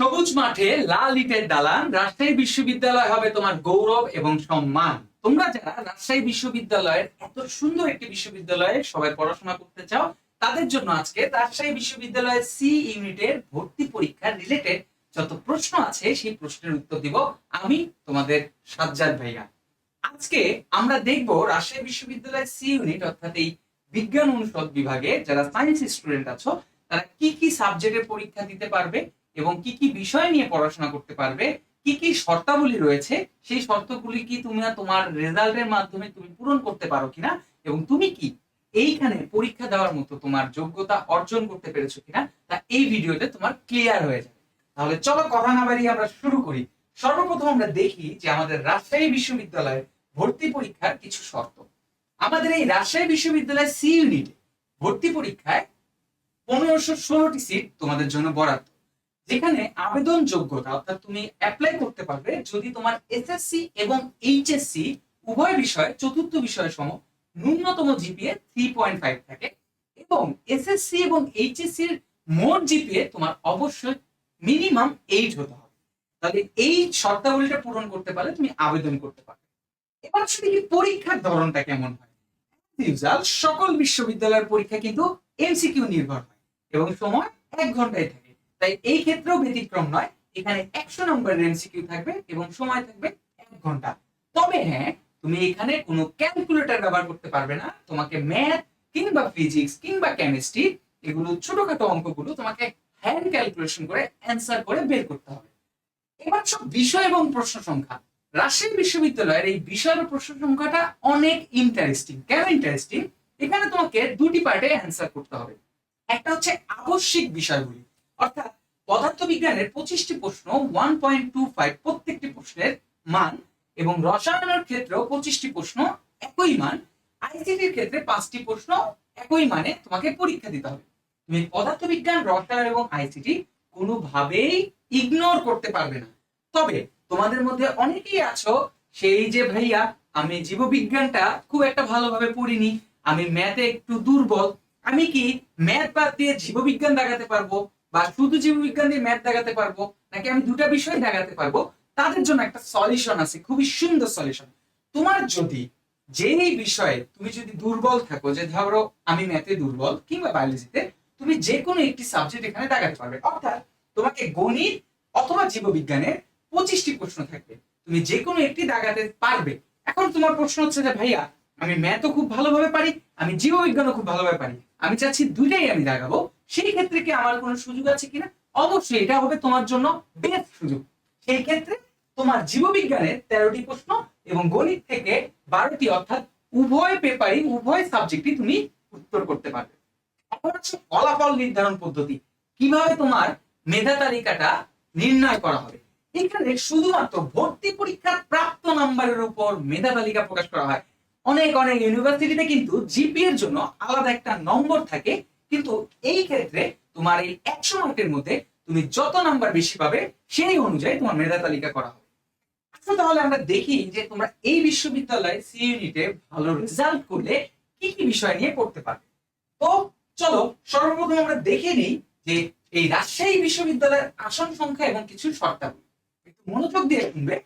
সবুজ মাঠে লাল ইটের দালান, রাজশাহী বিশ্ববিদ্যালয় হবে তোমার গৌরব এবং সম্মান। তোমরা যারা রাজশাহী বিশ্ববিদ্যালয়ের এত সুন্দর একটি বিশ্ববিদ্যালয়ে সবাই পড়াশোনা করতে চাও, তাদের জন্য আজকে রাজশাহী বিশ্ববিদ্যালয়ের সি ইউনিটের ভর্তি পরীক্ষা রিলেটেড যত প্রশ্ন আছে, সেই প্রশ্নের উত্তর দিব আমি তোমাদের সাজ্জাদ ভাইয়া। আজকে আমরা দেখব রাজশাহী বিশ্ববিদ্যালয়ের সি ইউনিট, অর্থাৎ এই বিজ্ঞান অনুষদ বিভাগে যারা সায়েন্স স্টুডেন্ট আছো, তারা কি কি সাবজেক্টের পরীক্ষা দিতে পারবে এবং কি কি বিষয় নিয়ে পড়াশোনা করতে পারবে, কি কি শর্তাবলী রয়েছে, সেই শর্তগুলি কি তুমি তোমার রেজাল্টের মাধ্যমে তুমি পূরণ করতে পারো কিনা এবং তুমি কি এইখানে পরীক্ষা দেওয়ার মতো তোমার যোগ্যতা অর্জন করতে পেরেছ কিনা, তা এই ভিডিওতে তোমার ক্লিয়ার হয়ে যাবে। তাহলে চলো কথা না বাড়িয়ে আমরা শুরু করি। সর্বপ্রথম আমরা দেখি যে আমাদের রাজশাহী বিশ্ববিদ্যালয়ের ভর্তি পরীক্ষার কিছু শর্ত। আমাদের এই রাজশাহী বিশ্ববিদ্যালয়ের সি ইউনিট ভর্তি পরীক্ষায় পনেরোশো ষোলোটি সিট তোমাদের জন্য বরাদ্দ। যেখানে আবেদন যোগ্যতা অর্থাৎ তুমি অ্যাপ্লাই করতে পারবে যদি তোমার এসএসসি এবং এইচএসসি উভয় বিষয়ে, চতুর্থ বিষয় সম, ন্যূনতম জিপিএ থ্রি পয়েন্ট ফাইভ থাকে এবং এসএসসি এবং এইচএসসি এর মোট জিপিএ তোমার অবশ্যই মিনিমাম এইট হতে হবে। তাহলে এই শর্তাবলীটা পূরণ করতে পারলে তুমি আবেদন করতে পারবে। এবার শুধু কি পরীক্ষার ধরনটা কেমন হয়। সকল বিশ্ববিদ্যালয়ের পরীক্ষা কিন্তু এমসিকিউ নির্ভর হয় এবং সময় এক ঘন্টায় থাকে। তাই এই ক্ষেত্রেও ব্যতিক্রম নয়। এখানে একশো নম্বরের এমসিকিউ থাকবে এবং সময় থাকবে এক ঘণ্টা। তবে হ্যাঁ তুমি এখানে কোনো ক্যালকুলেটর ব্যবহার করতে পারবে না। তোমাকে ম্যাথ কিংবা ফিজিক্স কিংবা কেমিস্ট্রি এগুলো ছোটখাটো অঙ্কগুলো তোমাকে হ্যান্ড ক্যালকুলেশন করে অ্যান্সার করে বের করতে হবে। এবার সব বিষয় এবং প্রশ্ন সংখ্যা। রাজশাহী বিশ্ববিদ্যালয়ের এই বিষয় ও প্রশ্ন সংখ্যাটা অনেক ইন্টারেস্টিং কেন ইন্টারেস্টিং এখানে তোমাকে দুটি পার্টে অ্যান্সার করতে হবে। একটা হচ্ছে আবশ্যিক বিষয়গুলি। অর্থাৎ পদার্থবিজ্ঞানের পঁচিশটি প্রশ্ন ওয়ান পয়েন্ট টু ফাইভ প্রত্যেকটি প্রশ্নের মান এবং রসায়নের ক্ষেত্রেও পঁচিশটি প্রশ্ন একই মান। আইসিটির ক্ষেত্রে পাঁচটি প্রশ্ন একই মানে তোমাকে পরীক্ষা দিতে হবে। তুমি পদার্থবিজ্ঞান, রসায়ন এবং আইসিটি কোনোভাবেই ইগনোর করতে পারবে না। তবে তোমাদের মধ্যে অনেকেই আছো, সেই যে ভাইয়া, আমি জীববিজ্ঞানটা খুব একটা ভালোভাবে পড়িনি, আমি ম্যাথে একটু দুর্বল, আমি কি ম্যাথ বাদ দিয়ে জীববিজ্ঞান দেখাতে পারব? বা শুধু জীববিজ্ঞান দিয়ে ম্যাথ দেখাতে পারব, নাকি আমি দুটা বিষয় দেখাতে পারব, তাদের জন্য একটা সলিউশন আছে, খুবই সুন্দর সলিউশন তোমার যদি যেই বিষয়ে তুমি যদি দুর্বল থাকো, যে ধরো আমি ম্যাথে দুর্বল, কিংবা বায়োলজিতে তুমি যে কোনো একটি সাবজেক্ট এখানে দেখাতে পারবে। অর্থাৎ তোমাকে গণিত অথবা জীববিজ্ঞানের পঁচিশটি প্রশ্ন থাকবে। তুমি যে কোনো একটি দাগাতে পারবে। এখন তোমার প্রশ্ন হচ্ছে যে, ভাইয়া, আমি ম্যাথও খুব ভালোভাবে পারি, আমি জীববিজ্ঞানও খুব ভালোভাবে পারি। আমি চাচ্ছি দুইটাই আমি দাগাবো সেই ক্ষেত্রে কি আমার কোনো সুযোগ আছে কিনা? অবশ্যই এটা হবে তোমার জন্য বেস্ট সুযোগ। সেই ক্ষেত্রে তোমার জীববিজ্ঞানের তেরোটি প্রশ্ন এবং গণিত থেকে বারোটি অর্থাৎ উভয় পেপারই, উভয় সাবজেক্টই তুমি উত্তর করতে পারবে। এখন হচ্ছে ফলাফল নির্ধারণ পদ্ধতি। কীভাবে তোমার মেধা তালিকাটা নির্ণয় করা হবে? এখানে শুধুমাত্র ভর্তি পরীক্ষার প্রাপ্ত নাম্বারের উপর মেধা তালিকা প্রকাশ করা হয়। অনেক অনেক ইউনিভার্সিটিতে কিন্তু জিপি এর জন্য আলাদা একটা নম্বর থাকে কিন্তু এই ক্ষেত্রে তোমার এই একশো মার্কের মধ্যে তুমি যত নাম্বার বেশি পাবে, সেই অনুযায়ী তোমার মেধা তালিকা করা হবে। আচ্ছা তাহলে আমরা দেখি যে তোমরা এই বিশ্ববিদ্যালয়ে সি ইউনিটে ভালো রেজাল্ট করলে কি কি বিষয় নিয়ে পড়তে পারবে। তো চলো, সর্বপ্রথম আমরা দেখে নিই যে এই রাজশাহী বিশ্ববিদ্যালয়ের আসন সংখ্যা এবং কিছু শর্তাবলী। একটু মনোযোগ দিয়ে শুনবে।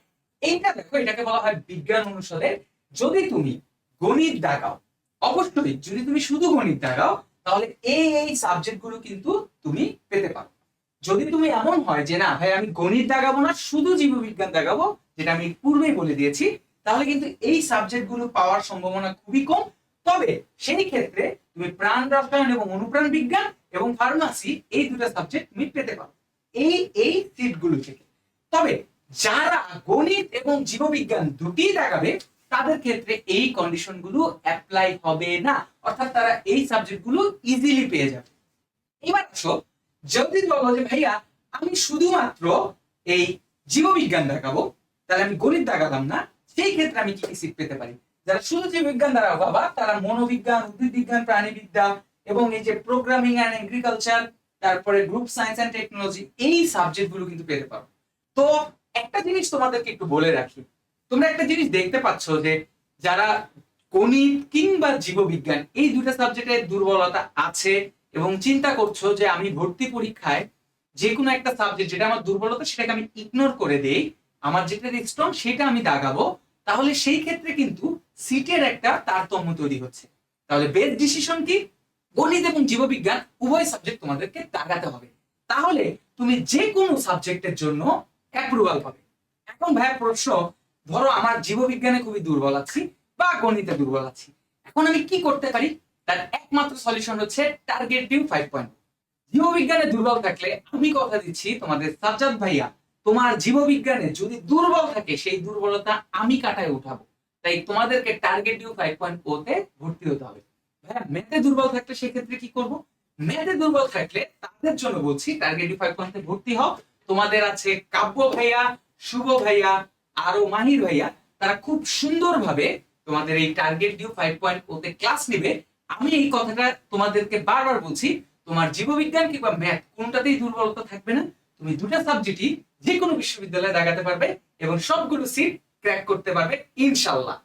এইটা দেখো, এটাকে বলা হয় বিজ্ঞান অনুষদের। যদি তুমি গণিত দাগাও, অবশ্যই যদি তুমি শুধু গণিত দাগাও তাহলে এই এই সাবজেক্টগুলো কিন্তু তুমি পেতে পারো। যদি তুমি এমন হয় যে না, ভাই, আমি গণিত দাগাবো না, শুধু জীববিজ্ঞান দাগাবো যেটা আমি পূর্বেই বলে দিয়েছি, তাহলে কিন্তু এই সাবজেক্টগুলো পাওয়ার সম্ভাবনা খুবই কম। তবে সেই ক্ষেত্রে তুমি প্রাণ রসায়ন এবং অনুপ্রাণ বিজ্ঞান এবং ফার্মাসি এই দুটো সাবজেক্ট তুমি পেতে পারো। এই এই সিটগুলো থেকে। তবে যারা গণিত এবং জীববিজ্ঞান দুটি দেখাবে, তাদের ক্ষেত্রে এই কন্ডিশনগুলো অ্যাপ্লাই হবে না। অর্থাৎ তারা এই সাবজেক্টগুলো ইজিলি পেয়ে যাবে। এবার আসো যদি বলো যে, ভাইয়া, আমি শুধুমাত্র এই জীববিজ্ঞান দেখাবো, তাহলে আমি গণিত দেখালাম না, সেই ক্ষেত্রে আমি কি কি সিট পেতে পারি? যারা শুধু জীববিজ্ঞান দ্বারা বাবা তারা মনোবিজ্ঞান উদ্ভিদ বিজ্ঞান প্রাণীবিদ্যা এবং এই যে প্রোগ্রামিং অ্যান্ড এগ্রিকালচার তারপরে গ্রুপ সায়েন্স অ্যান্ড টেকনোলজি এই সাবজেক্টগুলো কিন্তু পেতে পারো। তো একটা জিনিস তোমাদেরকে একটু বলে রাখি। তোমরা একটা জিনিস দেখতে পাচ্ছ যে, যারা গণিত কিংবা জীববিজ্ঞান, এই দুটা সাবজেক্টে দুর্বলতা আছে এবং চিন্তা করছ যে আমি ভর্তি পরীক্ষায় যে কোনো একটা সাবজেক্ট যেটা আমার দুর্বলতা সেটাকে আমি ইগনোর করে দেই, আমার যেটা স্ট্রং সেটা আমি দাগাবো, তাহলে সেই ক্ষেত্রে কিন্তু সিটের একটা তারতম্য তৈরি হচ্ছে। তাহলে বেস্ট ডিসিশন কি? গণিত এবং জীববিজ্ঞান, উভয় সাবজেক্ট তোমাদেরকে দাগাতে হবে। তাহলে তুমি যে কোনো সাবজেক্টের জন্য অ্যাপ্রুভাল পাবে। এখন ভাইয়া প্রশ্ন, ধরো আমার জীববিজ্ঞানে খুবই দুর্বল আছি বা গণিতে দুর্বল আছি। এখন আমি কি করতে পারি? তার একমাত্র সলিউশন হচ্ছে target D U five point জীববিজ্ঞানে দুর্বল থাকলে আমি কথা দিচ্ছি তোমাদের সাজ্জাদ ভাইয়া। তোমার জীববিজ্ঞানে যদি দুর্বল থাকে, সেই দুর্বলতা আমি কাটায় উঠাবো। তাই তোমাদেরকে টার্গেট ডিউ ফাইভ পয়েন্ট ওতে ভর্তি হতে হবে। ভাইয়া ম্যাথে দুর্বল থাকলে সেক্ষেত্রে কি করব? ম্যাথে দুর্বল থাকলে তাদের জন্য বলছি টার্গেট ডিউ ফাইভ পয়েন্টে ভর্তি হও। তোমাদের আছে কাব্য ভাইয়া, শুভ ভাইয়া, আরও মাহির ভাইয়া। তারা খুব সুন্দরভাবে তোমাদের এই target D U five point ওতে ক্লাস নিবে, আমি এই কথাটা তোমাদেরকে বারবার বলছি, তোমার জীববিজ্ঞান কিংবা ম্যাথ কোনটাতেই দুর্বলতা থাকবে না, তুমি দুটা সাবজেক্টই যে কোনো বিশ্ববিদ্যালয়ে দেখাতে পারবে এবং সবগুলো সিট ক্র্যাক করতে পারবে, ইনশাল্লাহ।